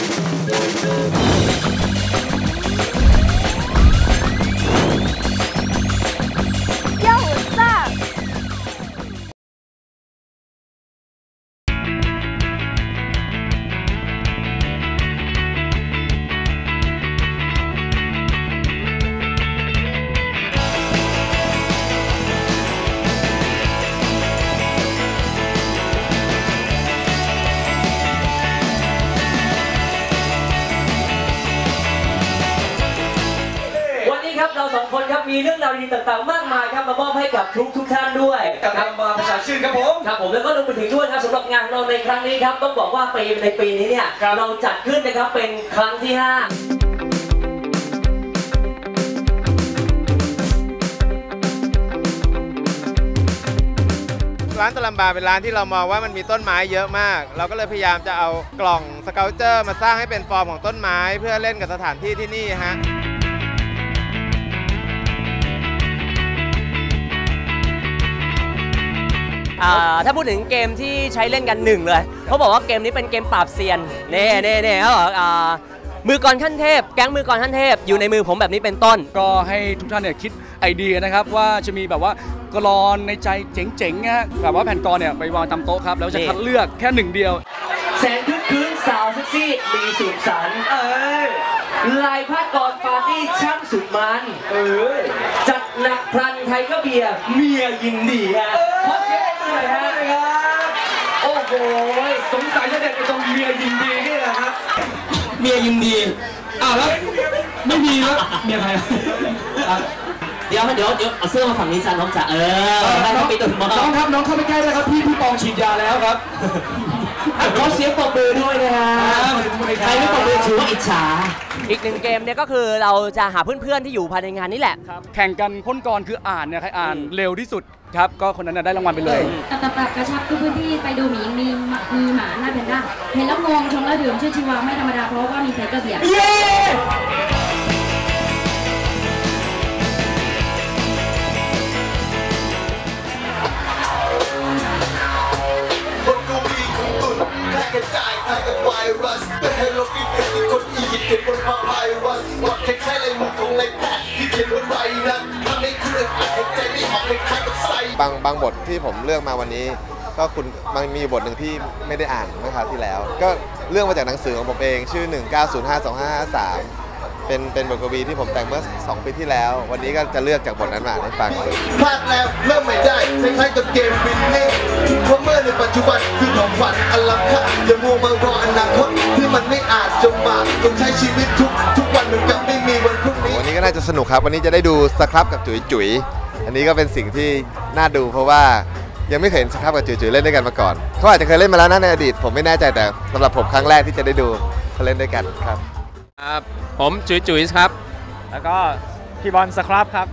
เยี่ ต่างๆ มากมายครับมามอบให้กับทุกทุกๆท่านด้วยกับครับนำมาประชาชื่นครับผม ครับผมแล้วก็รวมไปถึงด้วยครับสำหรับงานของเราในครั้งนี้ครับต้องบอกว่าปีในปีนี้เนี่ยครับ เราจัดขึ้นนะครับเป็นครั้งที่ห้า ร้านตะลัมบาเป็นร้านที่เรามองว่ามันมีต้นไม้เยอะมาก เราก็เลยพยายามจะเอากล่องสเกลเจอร์มาสร้างให้เป็นฟอร์มของต้นไม้ เพื่อเล่นกับสถานที่ที่นี่ฮะ ถ้าพูดถึงเกมที่ใช้เล่นกันหนึ่งเลยเขาบอกว่าเกมนี้เป็นเกมปราบเซียนเน่เน่เน่เขาบอกอ่ามือกรขั้นเทพ แก๊งมือกรขั้นเทพ อยู่ในมือผมแบบนี้เป็นต้น ก็ให้ทุกท่านเนี่ยคิดไอเดียนะครับ ว่าจะมีแบบว่ากรอนในใจเจ๋งๆนะฮะแบบว่าแผ่นกรอนเนี่ยไปวางตามโต๊ะครับ แล้วจะนี่คัดเลือกแค่หนึ่งเดียว แสงคึกคืนสาวเซ็กซี่มีสุขสันต์เอ้ยลายผ้ากรปาร์ตี้ช่างสุดมันเอ้ยจัดหนักพลันไทยก็เบียร์เมียยินดีฮะขอเสียง หน่อยฮะโอ้โห สงสัยจะเด็ดไปตรงเมียยินดีนี่แหละครับ เมียยินดีอ้าวแล้วไม่มีแล้วเมียใครอะเดี๋ยวเดี๋ยวเดี๋ยวเอาเสื้อมาฝั่งนี้จ้ะน้องจ๋าเออให้เขาไปตุ่มมอน้องครับน้องเข้าไปใกล้แล้วครับพี่พี่ปองฉีดยาแล้วครับขอเสียงปรบมือด้วยนะฮะขอบคุณครับใครไม่ปรบมือถือว่าอิจฉาอีกหนึ่งเกมเนี่ยก็คือเราจะหาเพื่อนๆที่อยู่ภายในงานนี่แหละ แข่งกันพ่นกรคืออ่านเนี่ยใครอ่านเร็วที่สุด ครับก็คนนั้นนะได้รางวัลไปเลย ตับตับตับกระชับทุกพื้นที่ไปดูหมีมีมีหมาหน้าแพนด้าเห็นแล้วงงชมแล้วดื่มชื่อชีวาไม่ธรรมดาเพราะว่ามีไทเกอร์เบียร์คนดูมีของตุนแค่กระจายใครกับไวรัสแต่ให้เรากินเป็นที่คนอียิปต์เขียนบนพาไวรัสวัดคล้ายๆลายมือของนายแพทย์ที่เขียนบนใบนั้นทำให้เครื่องอ่านหายใจไม่ออกคล้ายๆกับไส้ บางบางบทที่ผมเลือกมาวันนี้ ก็คุณมันมีบทหนึ่งที่ไม่ได้อ่านเมื่อคราวที่แล้ว ก็เรื่องมาจากหนังสือของผมเองชื่อ 19052553 เป็นเป็นบทกวีที่ผมแต่งเมื่อ 2 ปีที่แล้ว วันนี้ก็จะเลือกจากบทนั้นมาอ่านให้ฟังพลาดแล้วเริ่มไม่ได้คล้ายๆกับเกมบินเล่เพราะเมื่อในปัจจุบันคือของฝันอลังการอย่ามัวมารออนาคตที่มันไม่อาจจะมาจงใช้ชีวิตทุกทุกวันเหมือนกับไม่มีวันพรุ่งนี้วันนี้ก็น่าจะสนุกครับ วันนี้จะได้ดูสครับกับจุ๋ยจุ๋ย อันนี้ก็เป็นสิ่งที่น่าดูเพราะว่ายังไม่เคยเห็นสครับกับจุ๋ยจุ๋ยเล่นด้วยกันมาก่อนเขาอาจจะเคยเล่นมาแล้วนะในอดีต ผมไม่แน่ใจแต่สำหรับผมครั้งแรกที่จะได้ดูเขาเล่นด้วยกันครับครับผมจุ๋ยจุ๋ยครับ แล้วก็พี่บอลสครับครับ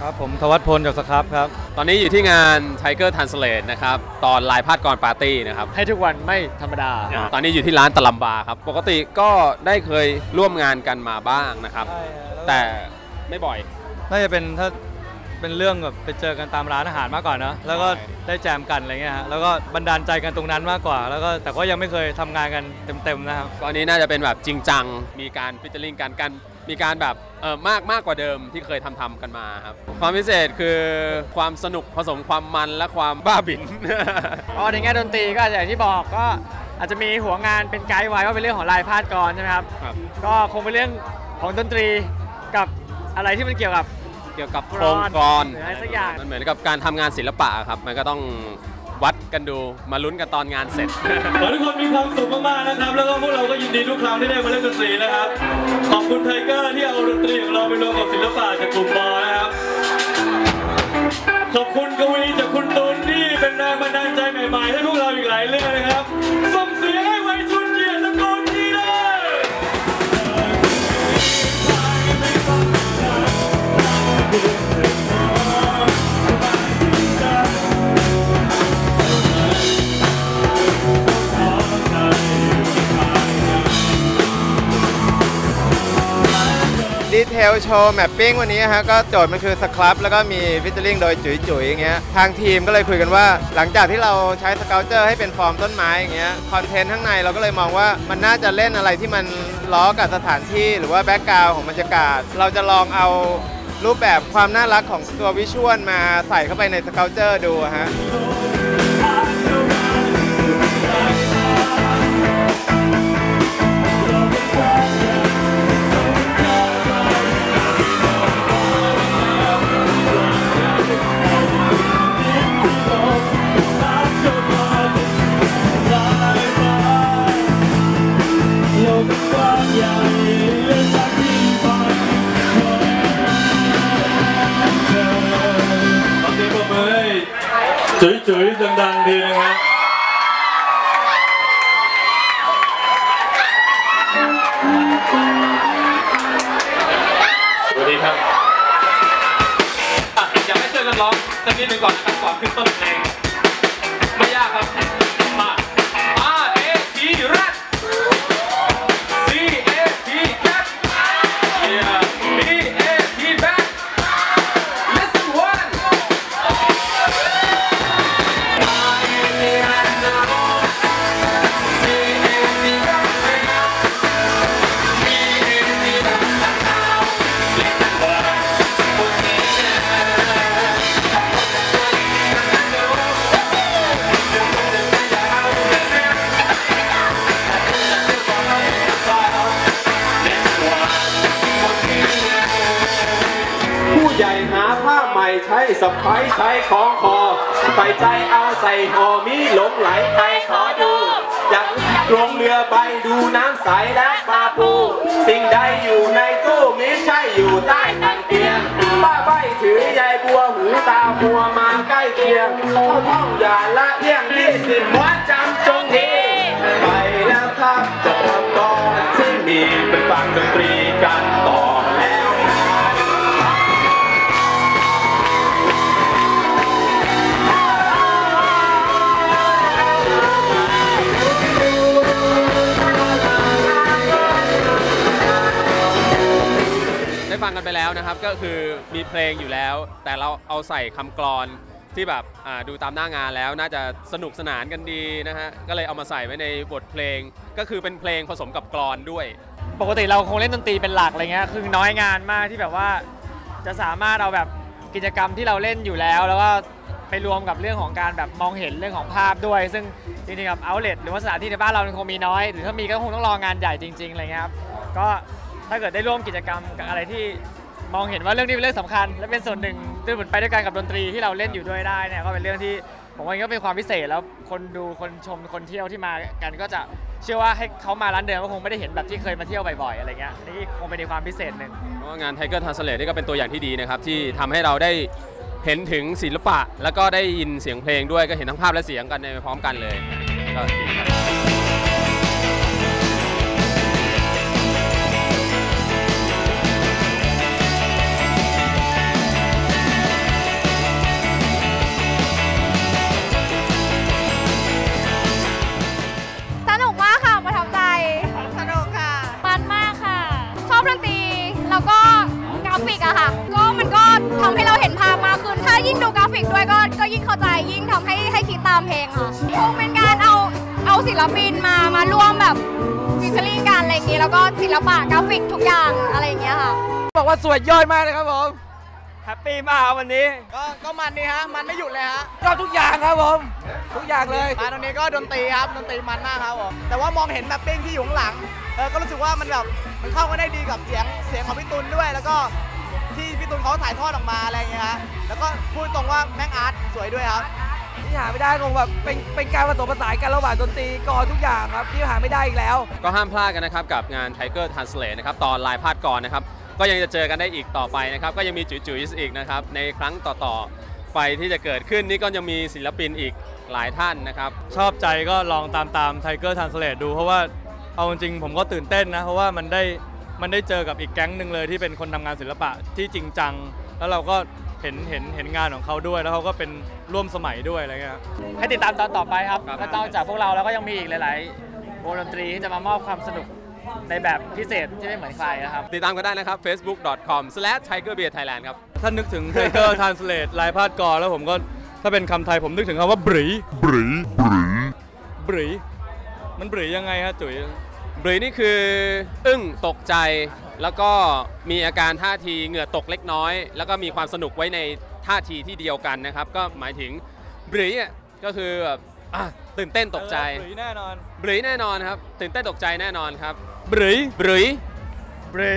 ครับผมทวัฒพลจากสครับครับ ตอนนี้อยู่ที่งาน Tiger Translate นะครับ ตอนลายพาดกรปาร์ตี้นะครับ ให้ทุกวันไม่ธรรมดา ตอนนี้อยู่ที่ร้านตะลัมบาครับ ปกติก็ได้เคยร่วมงานกันมาบ้างนะครับ แต่ไม่บ่อย น่าจะเป็นถ้า เป็นเรื่องแบบไปเจอกันตามร้านอาหารมากกว่านะแล้วก็ได้แจมกันอะไรเงี้ยฮะแล้วก็บันดาลใจกันตรงนั้นมากกว่า แล้วก็แต่ก็ยังไม่เคยทำงานกันเต็มๆนะครับ ตอนนี้น่าจะเป็นแบบจริงจัง มีการฟิชเชอร์ลิงกันกัน มีการแบบเออมากมากกว่าเดิมที่เคยทำทำกันมาครับ ความพิเศษคือความสนุกผสมความมันและความบ้าบิ่น อ๋อในแง่ดนตรีก็อย่างที่บอกก็อาจจะมีหัวงานเป็นไกด์ไว้ว่าเป็นเรื่องของลายพาดกรใช่ไหมครับ ครับ ก็คงเป็นเรื่องของดนตรีกับอะไรที่มันเกี่ยวกับ เกี่ยวกับโครงกรหรืออะไรสักอย่าง มันเหมือนกับการทำงานศิลปะครับ มันก็ต้องวัดกันดูมาลุ้นกันตอนงานเสร็จ ขอให้ทุกคนมีความสุขมากๆนะครับ แล้วก็พวกเราก็ยินดีทุกครั้งที่ได้มาเล่นดนตรีนะครับ ขอบคุณไทเกอร์ที่เอาดนตรีของเราไปรวมกับศิลปะจากกลุ่มบอนะครับ ขอบคุณกวีจากคุณตูนที่เป็นแรงบันดาลใจใหม่ๆให้พวกเราอีกหลายเรื่องนะครับส่ง ลโชว์แมปปิ้งวันนี้ฮะก็โจทย์มันคือสครับแล้วก็มีฟิชเชอริงโดยจุ๋ยจุ๋ยอย่างเงี้ยทางทีมก็เลยคุยกันว่า หลังจากที่เราใช้สเกลเจอร์ให้เป็นฟอร์มต้นไม้อย่างเงี้ยคอนเทนต์ข้างในเราก็เลยมองว่ามันน่าจะเล่นอะไรที่มันล้อกับสถานที่หรือว่าแบ็กกราวของบรรยากาศ เราจะลองเอารูปแบบความน่ารักของตัววิชวลมาใส่เข้าไปในสเกลเจอร์ดูฮะ ดังๆทีนะครับสวัสดีครับอะอยากให้ช่วยกันร้องสักนิดหนึ่งก่อนนะครับก่อนขึ้นต้นเพลงไม่ยากครับ หม่ใช้สะพายใช้ของคอใส่ใจเอาใส่ห่อมีหลงไหลใครขอดู อยากลงเรือไปดูน้ำใสและปลาปู สิ่งใดอยู่ในตู้มิใช่อยู่ใต้ตังเตียงป้าใบถือยายบัวหูตาบัวมาใกล้เคียงเข้าท่องอย่าละเลี่ยงที่สิบม้วน ฟังกันไปแล้วนะครับ ก็คือมีเพลงอยู่แล้ว แต่เราเอาใส่คำกรอนที่แบบดูตามหน้างานแล้วน่าจะสนุกสนานกันดีนะฮะ ก็เลยเอามาใส่ไว้ในบทเพลง ก็คือเป็นเพลงผสมกับกรอนด้วย ปกติเราคงเล่นดนตรีเป็นหลักอะไรเงี้ย คือน้อยงานมากที่แบบว่า จะสามารถเอาแบบกิจกรรมที่เราเล่นอยู่แล้ว แล้วก็ไปรวมกับเรื่องของการแบบมองเห็นเรื่องของภาพด้วย ซึ่งจริงๆกับเอาเล t หรือว่าสถานที่ในบ้านเราคงมีน้อย หรือถ้ามีก็คงต้องรองานใหญ่จริงๆอะไรเงี้ยครับ ก็ ถ้าเกิดได้ร่วมกิจกรรมกับอะไรที่มองเห็นว่าเรื่องนี้เป็นเรื่องสำคัญ และเป็นส่วนหนึ่งที่เหมือนไปด้วยกันกับดนตรีที่เราเล่นอยู่ด้วยได้เนี่ยก็เป็นเรื่องที่ผมว่าก็เป็นความพิเศษแล้วคนดูคนชมคนเที่ยวที่มากันก็จะเชื่อว่าให้เขามาร้านเดิมก็คงไม่ได้เห็นแบบที่เคยมาเที่ยวบ่อยๆอะไรเงี้ยนี่คงเป็นความพิเศษหนึ่งเพราะว่างาน Tiger Translate นี่ก็เป็นตัวอย่างที่ดีนะครับที่ทำให้เราได้เห็นถึงศิลปะ แล้วก็ได้ยินเสียงเพลงด้วยก็เห็นทั้งภาพและเสียงกันในพร้อมกันเลยก็ดีครับ ยิ่งเข้าใจยิ่งทำให้ให้คิดตามเพลงค่ะคงเป็นการเอาเอาศิลปินมามาร่วมแบบฟิชเชอริ่งกันอะไรอย่างงี้แล้วก็ศิลปะกราฟิกทุกอย่างอะไรอย่างเงี้ยค่ะ บอกว่าสวยยอดมากเลยครับผมแฮปปี้มากครับวันนี้ ก็ก็มันนี่ฮะ มันไม่หยุดเลยฮะชอบทุกอย่างครับผม ทุกอย่างเลยมาตรงนี้ก็ดนตรีครับดนตรีมันมากครับผมแต่ว่ามองเห็นแมปปิ้งที่อยู่ข้างหลังเออก็รู้สึกว่ามันแบบมันเข้ากันได้ดีกับเสียงเสียงของพี่ตุลด้วยแล้วก็ที่พี่ ตุลเขาถ่ายทอดออกมาอะไรอย่างเงี้ยฮะแล้วก็พูดตรงว่าแม่งอาร์ตสวยด้วยครับ ที่หาไม่ได้คงแบบเป็นเป็นการผสมผสานกันระหว่างดนตรีกลอทุกอย่างครับที่หาไม่ได้อีกแล้ว ก็ห้ามพลาดกันนะครับกับงาน Tiger Translate นะครับตอนลายพาดก่อนนะครับก็ยังจะเจอกันได้อีกต่อไปนะครับก็ยังมีจุ๋ยๆอีกนะครับในครั้งต่อๆไปที่จะเกิดขึ้นนี่ก็ยังมีศิลปินอีกหลายท่านนะครับชอบใจก็ลองตามตาม Tiger Translate ดูเพราะว่าเอาจริงผมก็ตื่นเต้นนะเพราะว่ามันได้ มันได้เจอกับอีกแก๊งหนึ่งเลยที่เป็นคนทำงานศิลปะที่จริงจัง แล้วเราก็เห็นเห็นเห็นงานของเขาด้วย แล้วเขาก็เป็นร่วมสมัยด้วยอะไรเงี้ยครับให้ติดตามตอนต่อไปครับครับแล้วนอกจากพวกเราแล้วก็ยังมีอีกหลายๆวงดนตรีที่จะมามอบความสนุกในแบบพิเศษที่ไม่เหมือนใครนะครับ ติดตามกันได้นะครับ facebook.com/tigerbeerthailand ครับ ถ้านึกถึง Tiger Translate ลายพาดกรแล้วผมก็ถ้าเป็นคำไทยผมนึกถึงคำว่าบรีบรีบรีบรีมันบรียังไงฮะจุ๋ย บรีนี่คืออึ้งตกใจ แล้วก็มีอาการท่าทีเหงื่อตกเล็กน้อย แล้วก็มีความสนุกไว้ในท่าทีที่เดียวกันนะครับ ก็หมายถึงบรีอะก็คือแบบอะตื่นเต้นตกใจบรีแน่นอนบรีแน่นอนครับ ตื่นเต้นตกใจแน่นอนครับบรีบรีบรี